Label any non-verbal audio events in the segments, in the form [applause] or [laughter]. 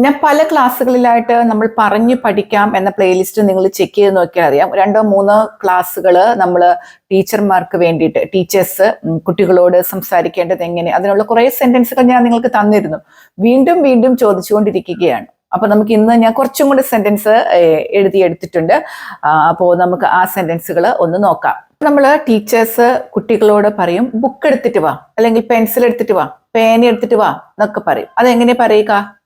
ഞാൻ പല ക്ലാസ്സുകളിലായിട്ട് നമ്മൾ പറഞ്ഞു പഠിക്കാം എന്ന പ്ലേലിസ്റ്റ് നിങ്ങൾ ചെക്ക് ചെയ്ത് നോക്കിയാൽ അറിയാം. രണ്ടോ മൂന്നോ ക്ലാസ്സുകൾ നമ്മൾ ടീച്ചർമാർക്ക് വേണ്ടിയിട്ട് ടീച്ചേഴ്സ് കുട്ടികളോട് സംസാരിക്കേണ്ടത് എങ്ങനെ? അതിനുള്ള കുറേ സെന്റൻസുകൾ ഞാൻ നിങ്ങൾക്ക് തന്നിരുന്നു. വീണ്ടും വീണ്ടും ചോദിച്ചുകൊണ്ടിരിക്കുകയാണ്. അപ്പൊ നമുക്ക് ഇന്ന് ഞാൻ കുറച്ചും കൂടി സെന്റൻസ് എഴുതി എടുത്തിട്ടുണ്ട്. അപ്പോൾ നമുക്ക് ആ സെന്റൻസുകൾ ഒന്ന് നോക്കാം. നമ്മൾ ടീച്ചേഴ്സ് കുട്ടികളോട് പറയും ബുക്ക് എടുത്തിട്ട് വാ. അല്ലെങ്കിൽ പെൻസിൽ എടുത്തിട്ട് വാ. പേന എടുത്തിട്ട് വാ എന്നൊക്കെ പറയും. അതെങ്ങനെ പറയുക?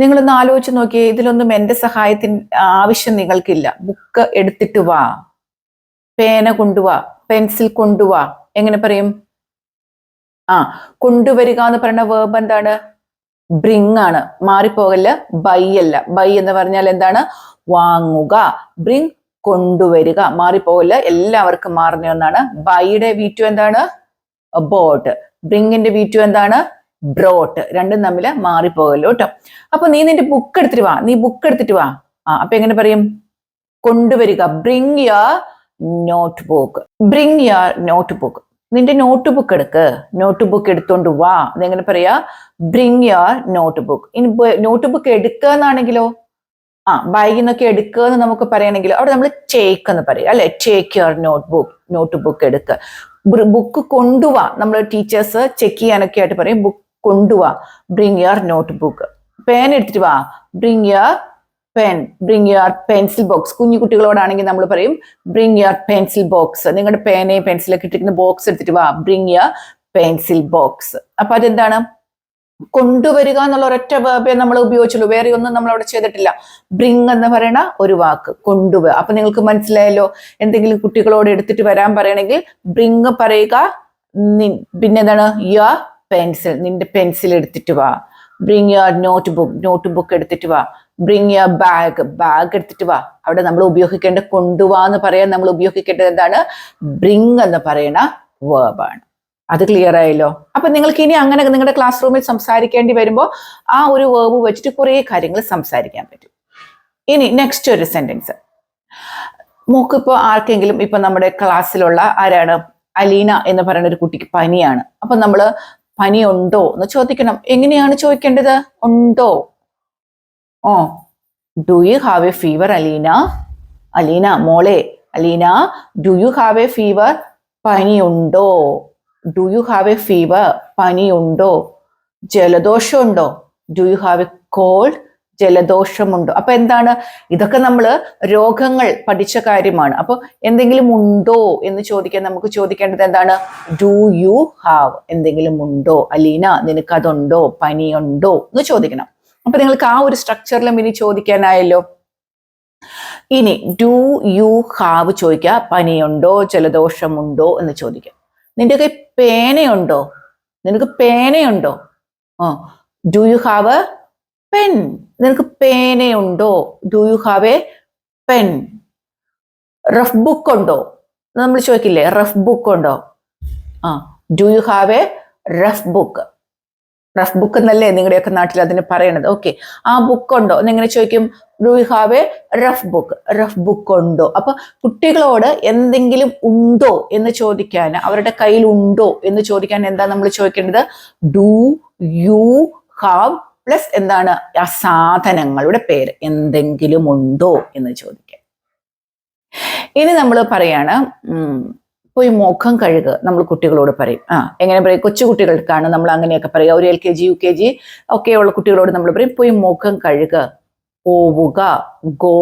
നിങ്ങളൊന്ന് ആലോചിച്ച് നോക്കിയേ ഇതിലൊന്നും എന്റെ സഹായത്തിന് ആവശ്യം നിങ്ങൾക്കില്ല. ബുക്ക് എടുത്തിട്ട് വാ. പേന കൊണ്ടുവാ പെൻസിൽ കൊണ്ടുവാ എങ്ങനെ പറയും? ആ കൊണ്ടുവരിക എന്ന് പറയുന്ന വേർബ് എന്താണ്? ബ്രിങ് ആണ്. മാറിപ്പോകല്ല ബൈ അല്ല. ബൈ എന്ന് പറഞ്ഞാൽ എന്താണ്? വാങ്ങുക. ബ്രിങ് കൊണ്ടുവരിക. മാറിപ്പോകല്ല എല്ലാവർക്കും മാറുന്ന ഒന്നാണ്. ബൈയുടെ വീറ്റു എന്താണ്? ബോട്ട് ബ്രിങ്ങിന്റെ വീറ്റു എന്താണ്? ബ്രോട്ട് രണ്ടും തമ്മിൽ മാറിപ്പോകല്ലോ കേട്ടോ അപ്പൊ നീ നിന്റെ ബുക്ക് എടുത്തിട്ട് വാ. നീ ബുക്ക് എടുത്തിട്ട് വാ. ആ അപ്പൊ എങ്ങനെ പറയും? കൊണ്ടുവരിക. Bring your notebook bring your notebook നിന്റെ നോട്ട് ബുക്ക് എടുക്ക്. നോട്ട് ബുക്ക് എടുത്തോണ്ട് വാ. അതെങ്ങനെ പറയാ? ബ്രിങ് യർ നോട്ട് ബുക്ക് ഇനി നോട്ട് ബുക്ക് എടുക്കുക എന്നാണെങ്കിലോ ആ ബാഗിൽ നിന്നൊക്കെ എടുക്കുക എന്ന് നമുക്ക് പറയണമെങ്കിൽ അവിടെ നമ്മൾ ടേക്ക് എന്ന് പറയും. അല്ലെ? Take your notebook notebook എടുക്കുക ബുക്ക് കൊണ്ടുവാ. നമ്മൾ ടീച്ചേഴ്സ് ചെക്ക് ചെയ്യാനൊക്കെ ആയിട്ട് പറയും. ബുക്ക് കൊണ്ടുവാ. Bring your note book pen എടുത്തിട്ട് വാ. Bring your pen bring your pencil box കുഞ്ഞു കുട്ടികളോടാണെങ്കിൽ നമ്മൾ പറയും ബ്രിങ് യുവർ പെൻസിൽ ബോക്സ് നിങ്ങളുടെ പേനയും പെൻസിലൊക്കെ ഇട്ടിരിക്കുന്ന ബോക്സ് എടുത്തിട്ട് വാ. ബ്രിങ് യുവർ പെൻസിൽ ബോക്സ് അപ്പൊ അതെന്താണ്? കൊണ്ടുവരിക എന്നുള്ള ഒരൊറ്റ വേർബേ നമ്മൾ ഉപയോഗിച്ചുള്ളൂ. വേറെ ഒന്നും നമ്മൾ അവിടെ ചെയ്തിട്ടില്ല. ബ്രിങ് എന്ന് പറയണ ഒരു വാക്ക്. കൊണ്ടുവരിക അപ്പൊ നിങ്ങൾക്ക് മനസ്സിലായല്ലോ? എന്തെങ്കിലും കുട്ടികളോട് എടുത്തിട്ട് വരാൻ പറയണമെങ്കിൽ ബ്രിങ് പറയുക. പിന്നെ എന്താണ്? യുവർ പെൻസിൽ നിന്റെ പെൻസിൽ എടുത്തിട്ട് വാ. Bring your notebook notebook എടുത്തിട്ട് വാ. ബ്രിങ് യുവർ ബാഗ് ബാഗ് എടുത്തിട്ട് വാ. അവിടെ നമ്മൾ ഉപയോഗിക്കേണ്ട കൊണ്ടുവാ എന്ന് പറയാൻ നമ്മൾ ഉപയോഗിക്കേണ്ടത് എന്താണ്? ബ്രിങ് എന്ന് പറയുന്ന വേർബാണ് അത് ക്ലിയർ ആയല്ലോ? അപ്പൊ നിങ്ങൾക്ക് ഇനി അങ്ങനെ നിങ്ങളുടെ ക്ലാസ് റൂമിൽ സംസാരിക്കേണ്ടി വരുമ്പോൾ ആ ഒരു വേർബ് വെച്ചിട്ട് കുറേ കാര്യങ്ങൾ സംസാരിക്കാൻ പറ്റും. ഇനി നെക്സ്റ്റ് ഒരു സെന്റൻസ് മോക്ക് ഇപ്പോൾ ആർക്കെങ്കിലും ഇപ്പൊ നമ്മുടെ ക്ലാസ്സിലുള്ള ആരാണ്? അലീന എന്ന് പറയുന്ന ഒരു കുട്ടിക്ക് പനിയാണ്. അപ്പൊ നമ്മൾ പനി ഉണ്ടോ എന്ന് ചോദിക്കണം. എങ്ങനെയാണ് ചോദിക്കേണ്ടത്? ഉണ്ടോ? ഓ do you have a fever Aleena? Aleena മോളെ Aleena do you have a fever പനിയുണ്ടോ? Do you have a fever പനിയുണ്ടോ? ജലദോഷമുണ്ടോ? Do you have a cold ജലദോഷമുണ്ടോ. അപ്പൊ എന്താണ്? ഇതൊക്കെ നമ്മൾ രോഗങ്ങൾ പഠിച്ച കാര്യമാണ്. അപ്പൊ എന്തെങ്കിലും ഉണ്ടോ എന്ന് ചോദിക്കാൻ നമുക്ക് ചോദിക്കേണ്ടത് എന്താണ്? ഡു യു ഹാവ് എന്തെങ്കിലും ഉണ്ടോ? അലീന നിനക്ക് അതുണ്ടോ? പനിയുണ്ടോ? എന്ന് ചോദിക്കണം. അപ്പൊ നിങ്ങൾക്ക് ആ ഒരു സ്ട്രക്ചറിലും ഇനി ചോദിക്കാനായല്ലോ. ഇനി ഡു യു ഹാവ് ചോദിക്കുക. പനിയുണ്ടോ? ജലദോഷമുണ്ടോ? എന്ന് ചോദിക്കാം. നിന്റെ കൈ പേനയുണ്ടോ? നിനക്ക് പേനയുണ്ടോ? Oh do you have pen നിനക്ക് പേനയുണ്ടോ do you have a pen rough book ഉണ്ടോ? നമ്മൾ ചോദിക്കില്ലേ? റഫ് ബുക്ക് ഉണ്ടോ? ആ. Do you have a rough book rough book എന്നല്ലേ നിങ്ങളുടെയൊക്കെ നാട്ടിൽ അതിന് പറയണത്? ഓക്കെ ആ ബുക്ക് ഉണ്ടോ? എന്നിങ്ങനെ ചോദിക്കും? Do you have a rough book rough book ഉണ്ടോ? അപ്പൊ കുട്ടികളോട് എന്തെങ്കിലും ഉണ്ടോ എന്ന് ചോദിക്കാൻ അവരുടെ കയ്യിൽ ഉണ്ടോ എന്ന് ചോദിക്കാൻ എന്താ നമ്മൾ ചോദിക്കേണ്ടത്? ഡു യു ഹാവ് പ്ലസ് എന്താണ്? ആ സാധനങ്ങളുടെ പേര് എന്തെങ്കിലും ഉണ്ടോ എന്ന് ചോദിക്കാം. ഇനി നമ്മൾ പറയാണ് പോയി മുഖം കഴുകുക നമ്മൾ കുട്ടികളോട് പറയും. ആ എങ്ങനെ പറയും? കൊച്ചു കുട്ടികൾക്കാണ് നമ്മൾ അങ്ങനെയൊക്കെ പറയുക. ഒരു L K G U K G ഒക്കെ ഉള്ള കുട്ടികളോട് നമ്മൾ പറയും പോയി മുഖം കഴുകുക പോവുക go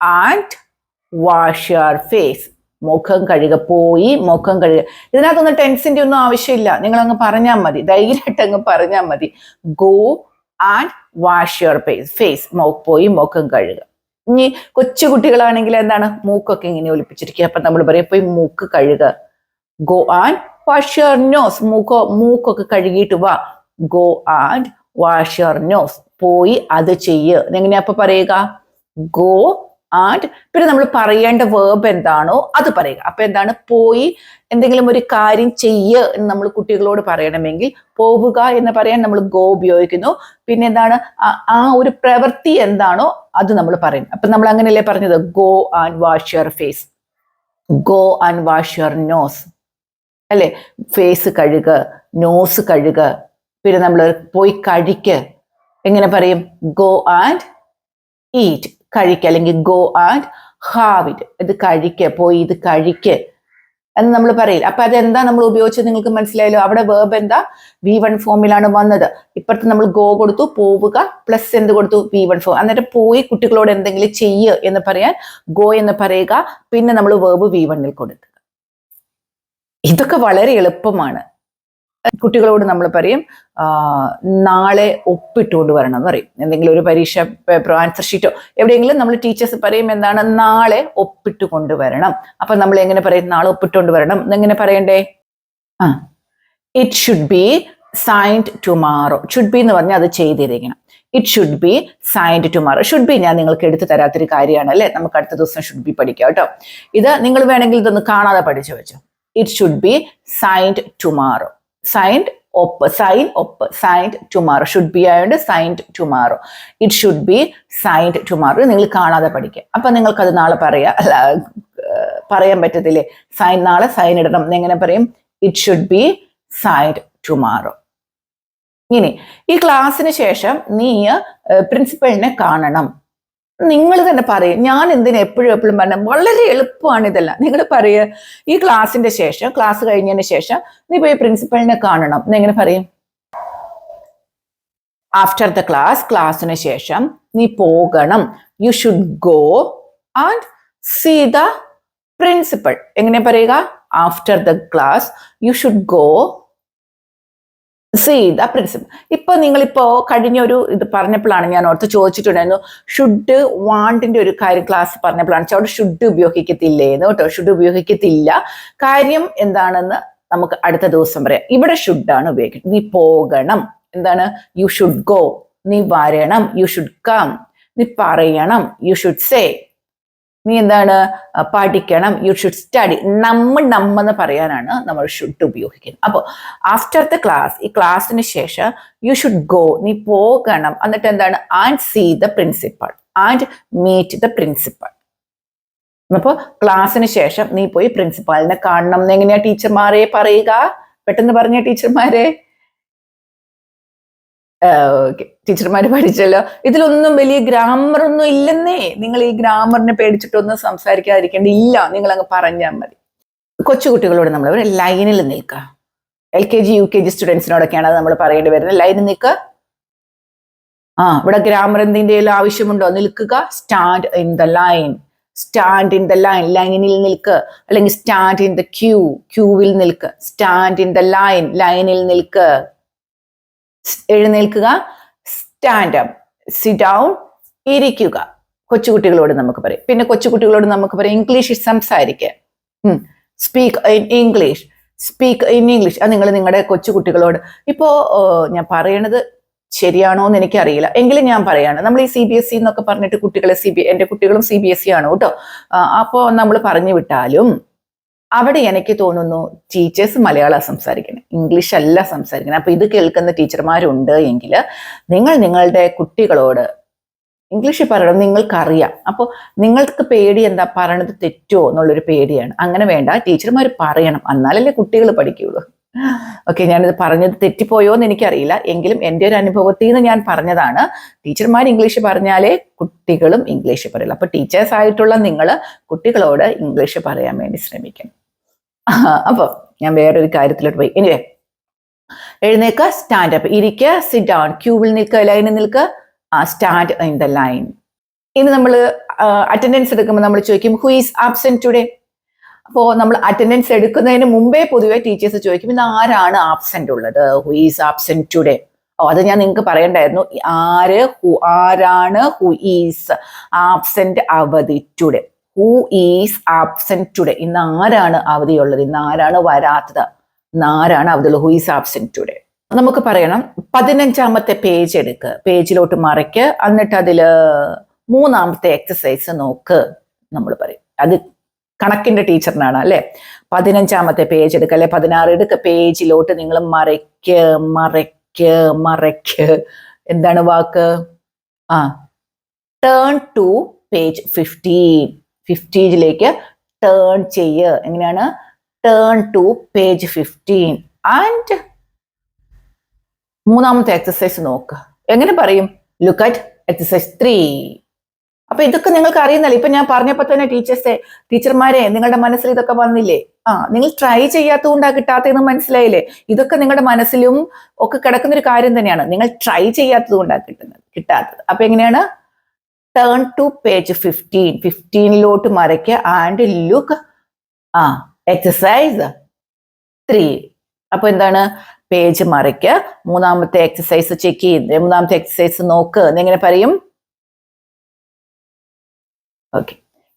and wash your face മുഖം കഴുക പോയി മുഖം കഴുക. ഇതിനകത്തൊന്നും ടെൻസിന്റെ ഒന്നും ആവശ്യമില്ല. നിങ്ങൾ അങ്ങ് പറഞ്ഞാൽ മതി. ധൈര്യമായിട്ട് അങ്ങ് പറഞ്ഞാൽ മതി go and wash your face face പോയി മുഖം കഴുക. ഇനി കൊച്ചു കുട്ടികളാണെങ്കിൽ എന്താണ്? മൂക്കൊക്കെ ഇങ്ങനെ ഒലിപ്പിച്ചിരിക്കുക. അപ്പൊ നമ്മൾ പറയും പോയി മൂക്ക് കഴുക. Go and wash your nose മൂക്കോ മൂക്കൊക്കെ കഴുകിയിട്ട് വാ. Go and wash your nose പോയി അത് ചെയ്യ്. എങ്ങനെയാ അപ്പൊ പറയുക? ഗോ ആൻഡ് പിന്നെ നമ്മൾ പറയേണ്ട വേർബ് എന്താണോ അത് പറയുക. അപ്പൊ എന്താണ്? പോയി എന്തെങ്കിലും ഒരു കാര്യം ചെയ്യ എന്ന് നമ്മൾ കുട്ടികളോട് പറയണമെങ്കിൽ പോവുക എന്ന് പറയാൻ നമ്മൾ ഗോ ഉപയോഗിക്കുന്നു. പിന്നെ എന്താണ്? ആ ഒരു പ്രവൃത്തി എന്താണോ അത് നമ്മൾ പറയും അപ്പൊ നമ്മൾ അങ്ങനെയല്ലേ പറഞ്ഞത്? Go and wash your face go and wash your nose അല്ലെ? ഫേസ് കഴുക നോസ് കഴുക. പിന്നെ നമ്മൾ പോയി കഴിക്ക് എങ്ങനെ പറയും? ഗോ ആൻഡ് ഈറ്റ് കഴിക്കുക അല്ലെങ്കിൽ ഗോ ആൻഡ് ഹാവ് ഇറ്റ് ഇത് കഴിക്കുക പോയി ഇത് കഴിക്ക് എന്ന് നമ്മൾ പറയില്ല. അപ്പൊ അതെന്താ നമ്മൾ ഉപയോഗിച്ചത് നിങ്ങൾക്ക് മനസ്സിലായല്ലോ? അവിടെ വേർബ് എന്താ? വി വൺ ഫോമിലാണ് വന്നത്. ഇപ്പുറത്ത് നമ്മൾ ഗോ കൊടുത്തു പോവുക പ്ലസ് എന്ത് കൊടുത്തു? വി വൺ ഫോം എന്നിട്ട് പോയി കുട്ടികളോട് എന്തെങ്കിലും ചെയ്യ് എന്ന് പറയാൻ ഗോ എന്ന് പറയുക. പിന്നെ നമ്മൾ വേർബ് വി വണ്ണിൽ കൊടുക്കുക. ഇതൊക്കെ വളരെ എളുപ്പമാണ്. കുട്ടികളോട് നമ്മൾ പറയും നാളെ ഒപ്പിട്ടുകൊണ്ട് വരണം എന്ന് പറയും. എന്തെങ്കിലും ഒരു പരീക്ഷ പേപ്പറോ ആൻസർ ഷീറ്റോ എവിടെയെങ്കിലും നമ്മൾ ടീച്ചേഴ്സ് പറയും എന്താണ് നാളെ ഒപ്പിട്ട് കൊണ്ടുവരണം അപ്പൊ നമ്മൾ എങ്ങനെ പറയും നാളെ ഒപ്പിട്ടുകൊണ്ട് വരണം എങ്ങനെ പറയണ്ടേ? ആ it should be signed tomorrow should be എന്ന് പറഞ്ഞാൽ അത് ചെയ്തിരിക്കണം. It should be signed tomorrow should be ഞാൻ നിങ്ങൾക്ക് എടുത്തു തരാത്തൊരു കാര്യമാണ് അല്ലേ? നമുക്ക് അടുത്ത ദിവസം ഷുഡ് ബി പഠിക്കാം കേട്ടോ. ഇത് നിങ്ങൾ വേണമെങ്കിൽ ഇതൊന്ന് കാണാതെ പഠിച്ചു വെച്ചോ. It should be signed tomorrow signed ഒപ്പ് സൈൻ ഒപ്പ് സൈൻഡ് ടുമാറോ ഷുഡ് ബി ആയതുകൊണ്ട് signed tomorrow it should be signed tomorrow നിങ്ങൾ കാണാതെ പഠിക്കുക. അപ്പൊ നിങ്ങൾക്കത് നാളെ പറയാം. അല്ല പറയാൻ പറ്റത്തില്ലേ? സൈൻ നാളെ സൈൻ ഇടണം. എങ്ങനെ പറയും? It should be signed tomorrow ഇനി ഈ ക്ലാസ്സിന് ശേഷം നീ പ്രിൻസിപ്പളിനെ കാണണം. നിങ്ങൾ തന്നെ പറയും. ഞാൻ എന്തിനാ എപ്പോഴും എപ്പോഴും പറഞ്ഞ വളരെ എളുപ്പമാണ് ഇതെല്ലാം. നിങ്ങൾ പറയുക ഈ ക്ലാസ്സിന്റെ ശേഷം ക്ലാസ് കഴിഞ്ഞതിന് ശേഷം നീ പോയി പ്രിൻസിപ്പളിനെ കാണണം. നീ എങ്ങനെ പറയും? ആഫ്റ്റർ ദ ക്ലാസ് ക്ലാസ്സിന് ശേഷം നീ പോകണം. You should go and see the principal എങ്ങനെ പറയുക? After the class you should go see ആ പ്രിൻസിപ്പൾ ഇപ്പൊ നിങ്ങളിപ്പോ കഴിഞ്ഞ ഒരു ഇത് പറഞ്ഞപ്പോഴാണ് ഞാൻ ഓർത്ത് ചോദിച്ചിട്ടുണ്ടായിരുന്നു ഷുഡ് വാണ്ടിന്റെ ഒരു കാര്യം ക്ലാസ് പറഞ്ഞപ്പോഴാണ്. അവിടെ ഷുഡ് ഉപയോഗിക്കത്തില്ലേ എന്ന് കേട്ടോ. ഷുഡ് ഉപയോഗിക്കത്തില്ല. കാര്യം എന്താണെന്ന് നമുക്ക് അടുത്ത ദിവസം പറയാം. ഇവിടെ ഷുഡാണ് ഉപയോഗിക്കുന്നത് നീ പോകണം. എന്താണ്? യു ഷുഡ് ഗോ നീ വരണം. യു ഷുഡ് കം നീ പറയണം. യു ഷുഡ് സേ നീ എന്താണ്? പഠിക്കണം. യു ഷുഡ് സ്റ്റഡി നമ്മൾ നമ്മെന്ന് പറയാനാണ് നമ്മൾ ഷുഡ് ഉപയോഗിക്കുന്നത്. അപ്പോൾ ആഫ്റ്റർ ദ ക്ലാസ് ഈ ക്ലാസ്സിന് ശേഷം യു ഷുഡ് ഗോ നീ പോകണം. എന്നിട്ട് എന്താണ്? And see the principal and meet the principal അപ്പോൾ ക്ലാസ്സിന് ശേഷം നീ പോയി പ്രിൻസിപ്പാളിനെ കാണണം. എന്ന് എങ്ങനെയാ ടീച്ചർമാരെ പറയുക? പെട്ടെന്ന് പറഞ്ഞ ടീച്ചർമാരെ ഓക്കെ ടീച്ചർമാര് പഠിച്ചല്ലോ. ഇതിലൊന്നും വലിയ ഗ്രാമർ ഒന്നും ഇല്ലെന്നേ. നിങ്ങൾ ഈ ഗ്രാമറിനെ പേടിച്ചിട്ടൊന്നും സംസാരിക്കാതിരിക്കേണ്ട. ഇല്ല നിങ്ങൾ അങ്ങ് പറഞ്ഞാൽ മതി. കൊച്ചുകുട്ടികളോട് നമ്മൾ ഒരു ലൈനിൽ നിൽക്കുക. L K G U K G സ്റ്റുഡൻസിനോടൊക്കെയാണ് അത് നമ്മൾ പറയേണ്ടി വരുന്നത്. ലൈനിൽ നിൽക്കുക ആ ഇവിടെ ഗ്രാമർ എന്തിന്റെയും ആവശ്യമുണ്ടോ? നിൽക്കുക. Stand in the line. Stand in the line. ലൈനിൽ നിൽക്ക്. അല്ലെങ്കിൽ സ്റ്റാൻഡ് ഇൻ ദ ക്യൂ. ക്യൂവിൽ നിൽക്ക്. Stand in the line. ലൈനിൽ നിൽക്ക്. എഴുന്നേൽക്കുക സ്റ്റാൻഡ് അപ്പ് സിറ്റ് ഡൗൺ ഇരിക്കുക. കൊച്ചുകുട്ടികളോട് നമുക്ക് പറയും. പിന്നെ കൊച്ചുകുട്ടികളോട് നമുക്ക് പറയും ഇംഗ്ലീഷിൽ സംസാരിക്കുക speak in English speak in English അത് നിങ്ങൾ നിങ്ങളുടെ കൊച്ചുകുട്ടികളോട്. ഇപ്പോ ഞാൻ പറയണത് ശരിയാണോ എന്ന് എനിക്കറിയില്ല. എങ്കിലും ഞാൻ പറയാണ്. നമ്മൾ ഈ സി ബി എസ് ഇ എന്നൊക്കെ പറഞ്ഞിട്ട് കുട്ടികളെ സി ബി എന്റെ കുട്ടികളും സി ബി എസ് ഇ ആണ് കേട്ടോ അപ്പോൾ നമ്മൾ പറഞ്ഞു വിട്ടാലും അവിടെ എനിക്ക് തോന്നുന്നു ടീച്ചേഴ്സ് മലയാളം സംസാരിക്കണം. ഇംഗ്ലീഷ് അല്ല സംസാരിക്കണം. അപ്പോൾ ഇത് കേൾക്കുന്ന ടീച്ചർമാരുണ്ട് എങ്കിൽ നിങ്ങൾ നിങ്ങളുടെ കുട്ടികളോട് ഇംഗ്ലീഷ് പറയണം. നിങ്ങൾക്കറിയാം. അപ്പോൾ നിങ്ങൾക്ക് പേടി എന്താ? പറയണത് തെറ്റുമോ എന്നുള്ളൊരു പേടിയാണ്. അങ്ങനെ വേണ്ട. ടീച്ചർമാർ പറയണം. എന്നാലല്ലേ കുട്ടികൾ പഠിക്കുകയുള്ളൂ. ഓക്കെ ഞാനിത് പറഞ്ഞത് തെറ്റിപ്പോയോ എന്ന് എനിക്കറിയില്ല. എങ്കിലും എന്റെ ഒരു അനുഭവത്തിൽ നിന്ന് ഞാൻ പറഞ്ഞതാണ്. ടീച്ചർമാർ ഇംഗ്ലീഷ് പറഞ്ഞാലേ കുട്ടികളും ഇംഗ്ലീഷ് പറയുള്ളൂ അപ്പോൾ ടീച്ചേഴ്സ് ആയിട്ടുള്ള നിങ്ങൾ കുട്ടികളോട് ഇംഗ്ലീഷ് പറയാൻ വേണ്ടി ശ്രമിക്കണം. [laughs] അപ്പൊ ഞാൻ വേറൊരു കാര്യത്തിലോട്ട് പോയി. എനിവേ എഴുന്നേക്ക സ്റ്റാൻഡ് അപ്പ് ഇരിക്കുക സിറ്റ് ഡൗൺ ക്യൂവിൽ നിൽക്കുക ലൈനിൽ നിൽക്കുക. സ്റ്റാൻഡ് ഇൻ ദ ലൈൻ ഇനി നമ്മൾ അറ്റൻഡൻസ് എടുക്കുമ്പോൾ നമ്മൾ ചോദിക്കും ഹു ഈസ് ആബ്സെന്റ് ടുഡേ അപ്പോൾ നമ്മൾ അറ്റൻഡൻസ് എടുക്കുന്നതിന് മുമ്പേ പൊതുവെ ടീച്ചേഴ്സ് ചോദിക്കും ഇന്ന് ആരാണ് ആബ്സെന്റ് ഉള്ളത്? ഹു ഈസ് ആബ്സെന്റ് ടുഡേ ഓ അത് ഞാൻ നിങ്ങൾക്ക് പറയണ്ടായിരുന്നു. ആര് ഹു ആരാണ് ഹു ഈസ് ആബ്സെന്റ് അവധി today who is absent today ഇന്ന് ആരാണ് അവധിയുള്ളത്? ഇന്ന് ആരാണ് വരാത്തത്? ഇന്ന് ആരാണ് അവധിയുള്ളത്? ഹു ഈസ് ആബ്സെന്റ് ടുഡേ നമുക്ക് പറയണം. പതിനഞ്ചാമത്തെ പേജ് എടുക്ക്. പേജിലോട്ട് മറിക്ക്. എന്നിട്ട് അതിൽ മൂന്നാമത്തെ എക്സസൈസ് നോക്ക്. നമ്മൾ പറയും. അത് കണക്കിന്റെ ടീച്ചറിനാണ് അല്ലെ? പതിനഞ്ചാമത്തെ പേജ് എടുക്കുക അല്ലെ? പതിനാറ് എടുക്ക. പേജിലോട്ട് നിങ്ങൾ മറയ്ക്ക് മറയ്ക്ക് മറയ്ക്ക് എന്താണ് വാക്ക്? ആ. ടേൺ ടു പേജ് ഫിഫ്റ്റീൻ ഫിഫ്റ്റീനിലേക്ക് ടേൺ ചെയ്യ്. എങ്ങനെയാണ്? Turn to page fifteen and മൂന്നാമത്തെ എക്സസൈസ് നോക്ക്. എങ്ങനെ പറയും? ലുക്ക് അറ്റ് എക്സസൈസ് ത്രീ അപ്പൊ ഇതൊക്കെ നിങ്ങൾക്ക് അറിയുന്നല്ലേ? ഇപ്പൊ ഞാൻ പറഞ്ഞപ്പോ തന്നെ ടീച്ചേഴ്സെ ടീച്ചർമാരെ നിങ്ങളുടെ മനസ്സിൽ ഇതൊക്കെ വന്നില്ലേ? ആ നിങ്ങൾ ട്രൈ ചെയ്യാത്തതുകൊണ്ടാ കിട്ടാത്തതെന്ന് മനസ്സിലായില്ലേ? ഇതൊക്കെ നിങ്ങളുടെ മനസ്സിലും ഒക്കെ കിടക്കുന്ന ഒരു കാര്യം തന്നെയാണ്. നിങ്ങൾ ട്രൈ ചെയ്യാത്തത് കൊണ്ടാ കിട്ടുന്നത് കിട്ടാത്തത്. അപ്പൊ എങ്ങനെയാണ്? ടേൺ ടു പേജ് ഫിഫ്റ്റീൻ ഫിഫ്റ്റീനിലോട്ട് മറയ്ക്കുക ആൻഡ് ലുക്ക് ആ എക്സസൈസ് ത്രീ അപ്പൊ എന്താണ്? പേജ് മറിക്ക് മൂന്നാമത്തെ എക്സസൈസ് ചെക്ക് ചെയ്ത് മൂന്നാമത്തെ എക്സസൈസ് നോക്ക്. എന്നെങ്ങനെ പറയും. ഓക്കെ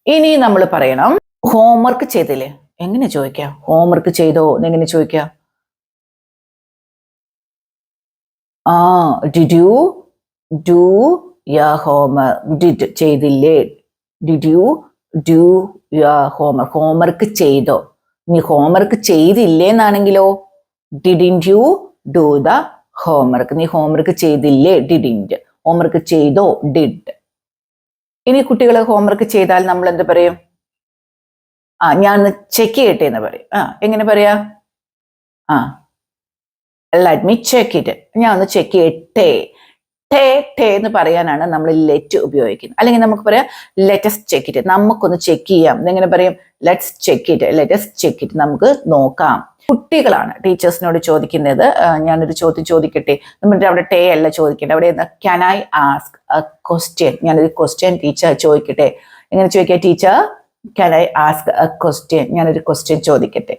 ഇനി നമ്മൾ പറയണം. ഹോംവർക്ക് ചെയ്തില്ലേ? എങ്ങനെ ചോദിക്കാം? ഹോംവർക്ക് ചെയ്തോ? എന്നെങ്ങനെ ചോദിക്കാം? ആ did you do ya homework did ചെയ്തില്ലേ? Did you do ya homework homework ചെയ്തോ? ഇനി ഹോംവർക്ക് ചെയ്തില്ലേ എന്നാണെങ്കിലോ? Didn't you do the homework നീ ഹോംവർക്ക് ചെയ്തില്ലേ? ഡിഡിന്റ് ഹോംവർക്ക് ചെയ്തോ? ഡിഡ് ഇനി കുട്ടികൾ ഹോംവർക്ക് ചെയ്താൽ നമ്മൾ എന്ത് പറയും? ആ ഞാൻ ചെക്ക് ചെയ്യട്ടെ എന്ന് പറയും. ആ എങ്ങനെ പറയാ? ആ ലെറ്റ് മീ ചെക്ക് ഇറ്റ് ഞാൻ ഒന്ന് ചെക്ക് ചെയ്യട്ടെ. ടേ ടേ എന്ന് പറയാനാണ് നമ്മൾ ലെറ്റ് ഉപയോഗിക്കുന്നത്. അല്ലെങ്കിൽ നമുക്ക് പറയാം ലെറ്റസ് ചെക്ക് ഇറ്റ് നമുക്കൊന്ന് ചെക്ക് ചെയ്യാം. എങ്ങനെ പറയും? Let's check it let's check it നമുക്ക് നോക്കാം. കുട്ടികളാണ് ടീച്ചേഴ്സിനോട് ചോദിക്കുന്നത് ഞാനൊരു ചോദ്യം ചോദിക്കട്ടെ? നമ്മുടെ അവിടെ ടേ അല്ല ചോദിക്കട്ടെ അവിടെ can I ask a question ഞാനൊരു ക്വസ്റ്റ്യൻ ടീച്ചർ ചോദിക്കട്ടെ? എങ്ങനെ ചോദിക്കാം teacher can I ask a question ഞാനൊരു ക്വസ്റ്റ്യൻ ചോദിക്കട്ടെ.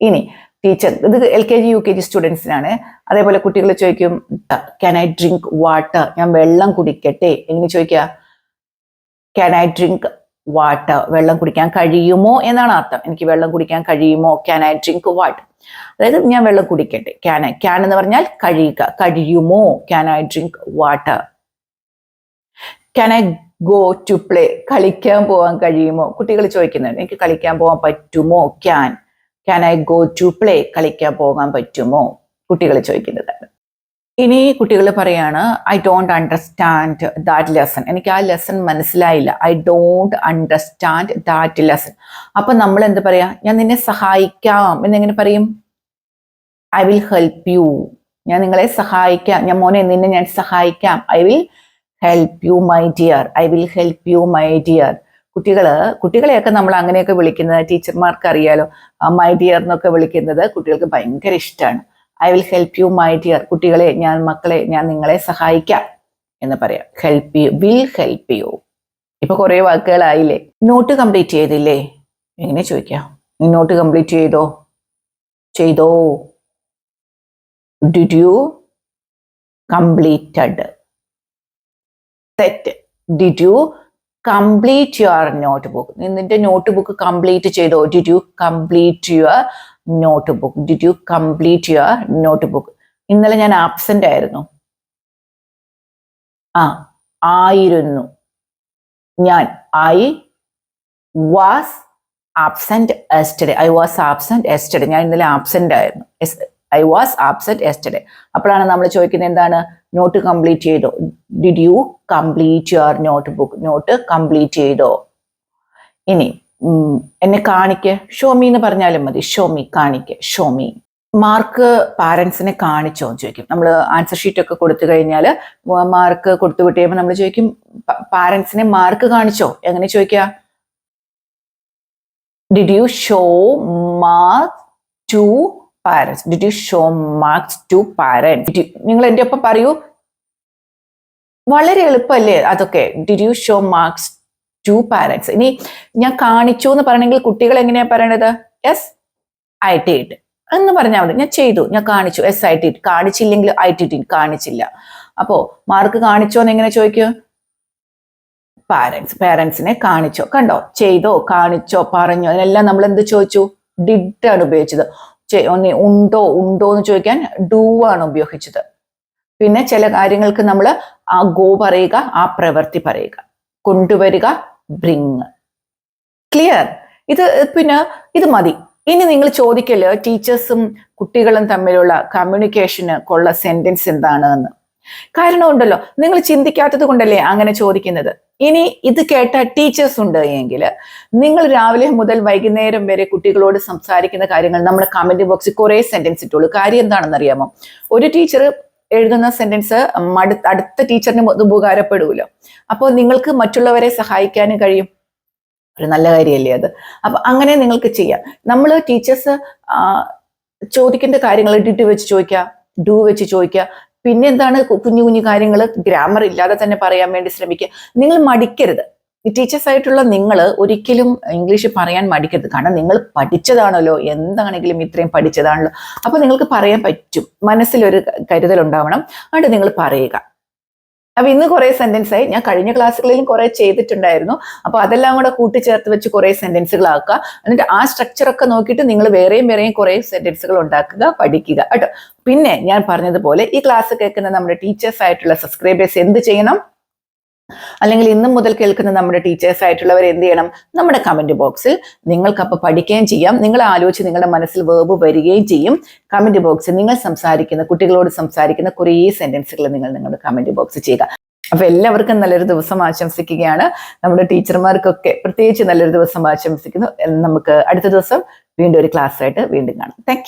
ഇനി ടീച്ചർ. ഇത് L K G U K G സ്റ്റുഡൻസിനാണ്. അതേപോലെ കുട്ടികൾ ചോദിക്കും ക്യാൻ ഐ ഡ്രിങ്ക് വാട്ടർ ഞാൻ വെള്ളം കുടിക്കട്ടെ. എങ്ങനെ ചോദിക്കുക? ക്യാൻ ഐ ഡ്രിങ്ക് വാട്ടർ വെള്ളം കുടിക്കാൻ കഴിയുമോ എന്നാണ് അർത്ഥം. എനിക്ക് വെള്ളം കുടിക്കാൻ കഴിയുമോ? ക്യാൻ ഐ ഡ്രിങ്ക് വാട്ടർ അതായത് ഞാൻ വെള്ളം കുടിക്കട്ടെ. ക്യാൻ ഐ ക്യാൻ എന്ന് പറഞ്ഞാൽ കഴിയുക. കഴിയുമോ? Can I drink water can I go to play കളിക്കാൻ പോകാൻ കഴിയുമോ? കുട്ടികൾ ചോദിക്കുന്നുണ്ട്. എനിക്ക് കളിക്കാൻ പോകാൻ പറ്റുമോ? Can can I go to play കളിക്കാൻ പോകാൻ പറ്റുമോ? കുട്ടികൾ ചോദിക്കുന്നതാണ് ഇനി കുട്ടികൾ പറയാണ് I don't understand that lesson എനിക്ക് ആ ലെസൺ മനസ്സിലായില്ല. I don't understand that lesson അപ്പൊ നമ്മൾ എന്ത് പറയാ? ഞാൻ നിന്നെ സഹായിക്കാം. എന്നെങ്ങനെ പറയും. ഐ വിൽ ഹെൽപ്പ് യു ഞാൻ നിങ്ങളെ സഹായിക്കാം. ഞാൻ മോനെ നിന്നെ ഞാൻ സഹായിക്കാം. I will help you my dear I will help you my dear കുട്ടികൾ കുട്ടികളെയൊക്കെ നമ്മൾ അങ്ങനെയൊക്കെ വിളിക്കുന്നത് ടീച്ചർമാർക്ക് അറിയാലോ മൈ ഡിയർ എന്നൊക്കെ വിളിക്കുന്നത് കുട്ടികൾക്ക് ഭയങ്കര ഇഷ്ടമാണ് I will help you my dear. കുട്ടികളെ ഞാൻ മക്കളെ ഞാൻ നിങ്ങളെ സഹായിക്കാം എന്ന് പറയാം. Help you will help you. ഇപ്പൊ കുറെ വാക്കുകളായില്ലേ? നോട്ട് കംപ്ലീറ്റ് ചെയ്തില്ലേ? എങ്ങനെ ചോദിക്കാം? നീ നോട്ട് കംപ്ലീറ്റ് ചെയ്തോ? ചെയ്തോ? Did you completed? തെറ്റ്. Did you complete your notebook നിന്റെ നോട്ട് ബുക്ക് കംപ്ലീറ്റ് ചെയ്തോ? Did you complete your notebook did you complete your notebook ഇന്നലെ ഞാൻ ആബ്സെന്റ് ആയിരുന്നു. ആ ആയിരുന്നു. ഞാൻ I was absent yesterday I was absent yesterday ഞാൻ ഇന്നലെ ആബ്സെന്റ് ആയിരുന്നു. ഐ വാസ് ആബ്സെന്റ് എസ്റ്റഡേ അപ്പോഴാണ് നമ്മൾ ചോദിക്കുന്നത് എന്താണ്? നോട്ട് കംപ്ലീറ്റ് ചെയ്തോ? Did you complete your notebook note complete ചെയ്തോ? ഇനി എന്നെ കാണിക്ക്. ഷോമി എന്ന് പറഞ്ഞാലും മതി. ഷോമി കാണിക്ക്. ഷോമി മാർക്ക് പാരൻസിനെ കാണിച്ചോ എന്ന് ചോദിക്കും. നമ്മൾ ആൻസർ ഷീറ്റ് ഒക്കെ കൊടുത്തു കഴിഞ്ഞാൽ മാർക്ക് കൊടുത്തു വിട്ട് കഴിയുമ്പോൾ നമ്മൾ ചോദിക്കും പാരൻസിനെ മാർക്ക് കാണിച്ചോ? എങ്ങനെ ചോദിക്കുക did you show mark to parents did you show marks to parents നിങ്ങൾ എന്റെ ഒപ്പം പറയൂ. വളരെ എളുപ്പമല്ലേ അതൊക്കെ? Did you show marks to parents ഇനി ഞാൻ കാണിച്ചു എന്ന് പറയണമെങ്കിൽ കുട്ടികൾ എങ്ങനെയാ പറയണത്? എസ് ഐ ടിഡ് എന്ന് പറഞ്ഞാൽ മതി. ഞാൻ ചെയ്തു. ഞാൻ കാണിച്ചു. എസ് ഐ ടി കാണിച്ചില്ലെങ്കിൽ ഐ ടി ടി കാണിച്ചില്ല. അപ്പോ മാർക്ക് കാണിച്ചോ എന്ന് എങ്ങനെ ചോദിക്കും? പാരൻസ് പാരൻസിനെ കാണിച്ചോ. കണ്ടോ? ചെയ്തോ? കാണിച്ചോ? പറഞ്ഞോ? അതിനെല്ലാം നമ്മൾ എന്ത് ചോദിച്ചു? ഡിഡ് ആണ് ഉപയോഗിച്ചത്. ഉണ്ടോ? ഉണ്ടോ എന്ന് ചോദിക്കാൻ ഡൂ ആണ് ഉപയോഗിച്ചത്. പിന്നെ ചില കാര്യങ്ങൾക്ക് നമ്മൾ ആ ഗോ പറയുക ആ പ്രവൃത്തി പറയുക. കൊണ്ടുവരിക ബ്രിങ് ക്ലിയർ ഇത് പിന്നെ ഇത് മതി. ഇനി നിങ്ങൾ ചോദിക്കൽ ടീച്ചേഴ്സും കുട്ടികളും തമ്മിലുള്ള കമ്മ്യൂണിക്കേഷന് കൊള്ള സെന്റൻസ് എന്താണ് എന്ന് കാരണം ഉണ്ടല്ലോ നിങ്ങൾ ചിന്തിക്കാത്തത് കൊണ്ടല്ലേ അങ്ങനെ ചോദിക്കുന്നത്? ഇനി ഇത് കേട്ട ടീച്ചേഴ്സ് ഉണ്ട് എങ്കിൽ നിങ്ങൾ രാവിലെ മുതൽ വൈകുന്നേരം വരെ കുട്ടികളോട് സംസാരിക്കുന്ന കാര്യങ്ങൾ നമ്മൾ കമന്റ് ബോക്സിൽ കുറേ സെന്റൻസ് ഇട്ടുള്ളൂ കാര്യം എന്താണെന്ന് അറിയാമോ ഒരു ടീച്ചർ എഴുതുന്ന സെന്റൻസ് അടുത്ത ടീച്ചറിന് ഉപകാരപ്പെടൂലോ. അപ്പോൾ നിങ്ങൾക്ക് മറ്റുള്ളവരെ സഹായിക്കാനും കഴിയും. ഒരു നല്ല കാര്യമല്ലേ അത്? അപ്പൊ അങ്ങനെ നിങ്ങൾക്ക് ചെയ്യാം. നമ്മൾ ടീച്ചേഴ്സ് ചോദിക്കേണ്ട കാര്യങ്ങൾ ഡിറ്റ് വെച്ച് ചോദിക്കുക ഡു വെച്ച് ചോദിക്കുക. പിന്നെന്താണ് കുഞ്ഞു കുഞ്ഞു കാര്യങ്ങൾ ഗ്രാമർ ഇല്ലാതെ തന്നെ പറയാൻ വേണ്ടി ശ്രമിക്കുക. നിങ്ങൾ മടിക്കരുത്. ടീച്ചേഴ്സ് ആയിട്ടുള്ള നിങ്ങൾ ഒരിക്കലും ഇംഗ്ലീഷ് പറയാൻ മടിക്കരുത്. കാരണം നിങ്ങൾ പഠിച്ചതാണല്ലോ എന്താണെങ്കിലും ഇത്രയും പഠിച്ചതാണല്ലോ. അപ്പൊ നിങ്ങൾക്ക് പറയാൻ പറ്റും. മനസ്സിലൊരു കരുതൽ ഉണ്ടാവണം അതുകൊണ്ട് നിങ്ങൾ പറയുക. അപ്പൊ ഇന്ന് കുറെ സെന്റൻസ് ആയി. ഞാൻ കഴിഞ്ഞ ക്ലാസ്സുകളിലും കുറെ ചെയ്തിട്ടുണ്ടായിരുന്നു. അപ്പൊ അതെല്ലാം കൂടെ കൂട്ടിച്ചേർത്ത് വെച്ച് കുറെ സെന്റൻസുകൾ ആക്കുക എന്നിട്ട് ആ സ്ട്രക്ചർ ഒക്കെ നോക്കിയിട്ട് നിങ്ങൾ വേറെയും വേറെയും കുറെ സെന്റൻസുകൾ ഉണ്ടാക്കുക പഠിക്കുക. കേട്ടോ. പിന്നെ ഞാൻ പറഞ്ഞതുപോലെ ഈ ക്ലാസ് കേൾക്കുന്ന നമ്മുടെ ടീച്ചേഴ്സ് ആയിട്ടുള്ള സബ്സ്ക്രൈബേഴ്സ് എന്ത് ചെയ്യണം? അല്ലെങ്കിൽ ഇന്നും മുതൽ കേൾക്കുന്ന നമ്മുടെ ടീച്ചേഴ്സ് ആയിട്ടുള്ളവർ എന്ത് ചെയ്യണം? നമ്മുടെ കമന്റ് ബോക്സിൽ നിങ്ങൾക്ക് അപ്പോൾ പഠിക്കുകയും ചെയ്യാം. നിങ്ങൾ ആലോചിച്ച് നിങ്ങളുടെ മനസ്സിൽ വേർബ് വരികയും ചെയ്യും. കമന്റ് ബോക്സിൽ നിങ്ങൾ സംസാരിക്കുന്ന കുട്ടികളോട് സംസാരിക്കുന്ന കുറേ സെന്റൻസുകൾ നിങ്ങൾ നിങ്ങളുടെ കമന്റ് ബോക്സ് ചെയ്യുക. അപ്പൊ എല്ലാവർക്കും നല്ലൊരു ദിവസം ആശംസിക്കുകയാണ്. നമ്മുടെ ടീച്ചർമാർക്കൊക്കെ പ്രത്യേകിച്ച് നല്ലൊരു ദിവസം ആശംസിക്കുന്നു. നമുക്ക് അടുത്ത ദിവസം വീണ്ടും ഒരു ക്ലാസ് ആയിട്ട് വീണ്ടും കാണാം. താങ്ക്